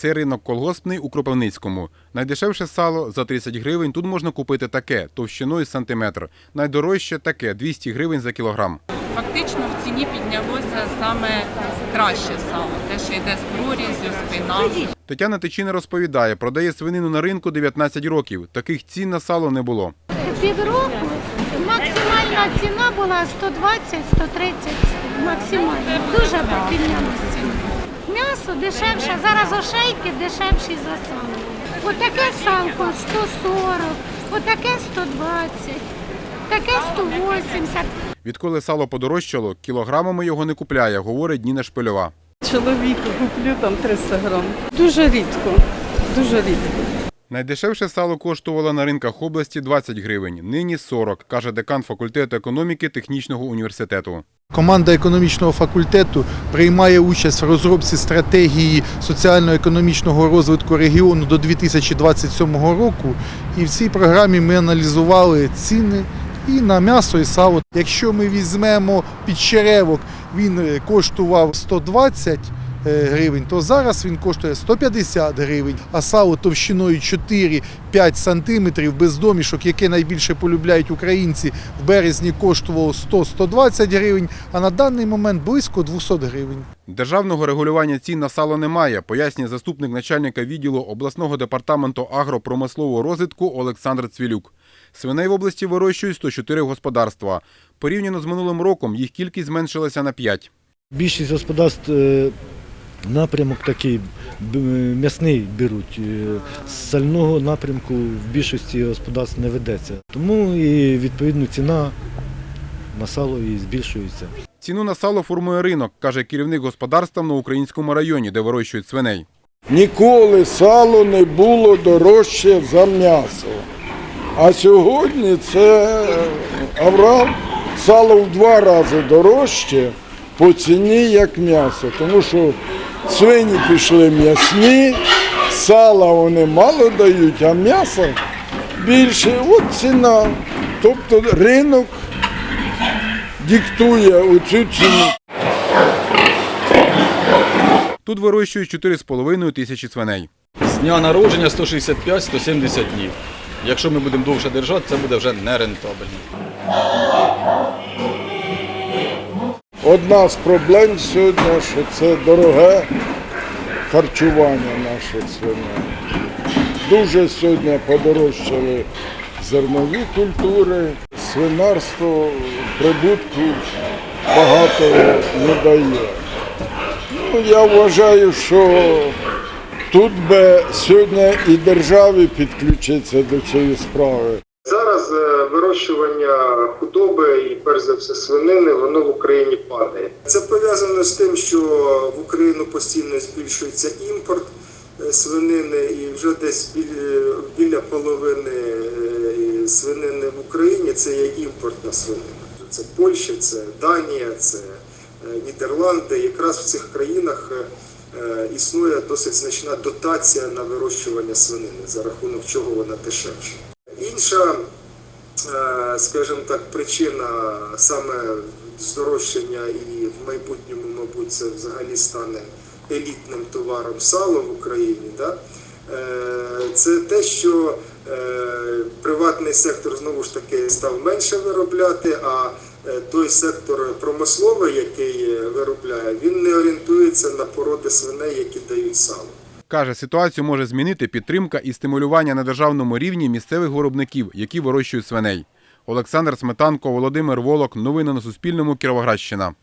Це ринок колгоспний у Кропивницькому. Найдешевше сало за 30 гривень. Тут можна купити таке товщиною сантиметр. Найдорожче таке 200 гривень за кілограм. Фактично в ціні піднялося саме краще сало, те, що йде з прорізю, спина. Тетяна Тичина розповідає, продає свинину на ринку 19 років. Таких цін на сало не було. Півроку максимальна ціна була 120-130 максимально. Дуже піднялася ціна. М'ясо дешевше, зараз ошейки дешевші за сало. Отаке салко 140, отаке 120, таке 180. Відколи сало подорожчало, кілограмами його не купляє, говорить Ніна Шпильова. Чоловіку куплю там 300 грам. Дуже рідко, дуже рідко. Найдешевше сало коштувало на ринках області 20 гривень, нині 40, каже декан факультету економіки технічного університету. Команда економічного факультету приймає участь в розробці стратегії соціально-економічного розвитку регіону до 2027 року. І в цій програмі ми аналізували ціни і на м'ясо, і сало. Якщо ми візьмемо підчеревок, він е, коштував 120 е, гривень, то зараз він коштує 150 гривень, а сало товщиною 4-5 сантиметрів без домішок, яке найбільше полюбляють українці, в березні коштувало 100-120 гривень, а на даний момент близько 200 гривень. Державного регулювання цін на сало немає, пояснює заступник начальника відділу обласного департаменту агропромислового розвитку Олександр Цвілюк. Свиней в області вирощують 104 господарства. Порівняно з минулим роком їх кількість зменшилася на 5. Більшість господарств е, напрямок такий м'ясний беруть. Е, З сального напрямку в більшості господарств не ведеться. Тому і відповідно ціна на сало і збільшується. Ціну на сало формує ринок, каже керівник господарства на українському районі, де вирощують свиней. Ніколи сало не було дорожче за м'ясо. А сьогодні це аврал сало в два рази дорожче по ціні, як м'ясо. Тому що свині пішли м'ясні, сала вони мало дають, а м'ясо більше. От ціна. Тобто ринок диктує оцю ціну. Тут вирощують 4,5 тисячі свиней. З дня народження 165-170 днів. Якщо ми будемо довше держати, це буде вже нерентабельно. Одна з проблем сьогодні, що це дороге харчування наших свиней. Дуже сьогодні подорожчали зернові культури, свинарство прибутку багато не дає. Ну, я вважаю, що тут би сьогодні і державі підключитися до цієї справи. Зараз е, вирощування худоби і перш за все свинини, воно в Україні падає. Це пов'язано з тим, що в Україну постійно збільшується імпорт е, свинини, і вже десь біля, біля половини е, свинини в Україні це є імпортна свинина. Це Польща, це Данія, це Нідерланди. Якраз в цих країнах існує досить значна дотація на вирощування свинини, за рахунок чого вона дешевша. Інша, е, скажімо так, причина саме здорожчання і в майбутньому, мабуть, це взагалі стане елітним товаром сало в Україні. Да? Е, Це те, що е, приватний сектор знову ж таки став менше виробляти, а той сектор промисловий, який виробляє, він не орієнтується на породи свиней, які дають сало. Каже, ситуацію може змінити підтримка і стимулювання на державному рівні місцевих виробників, які вирощують свиней. Олександр Сметанко, Володимир Волок. Новини на Суспільному. Кіровоградщина.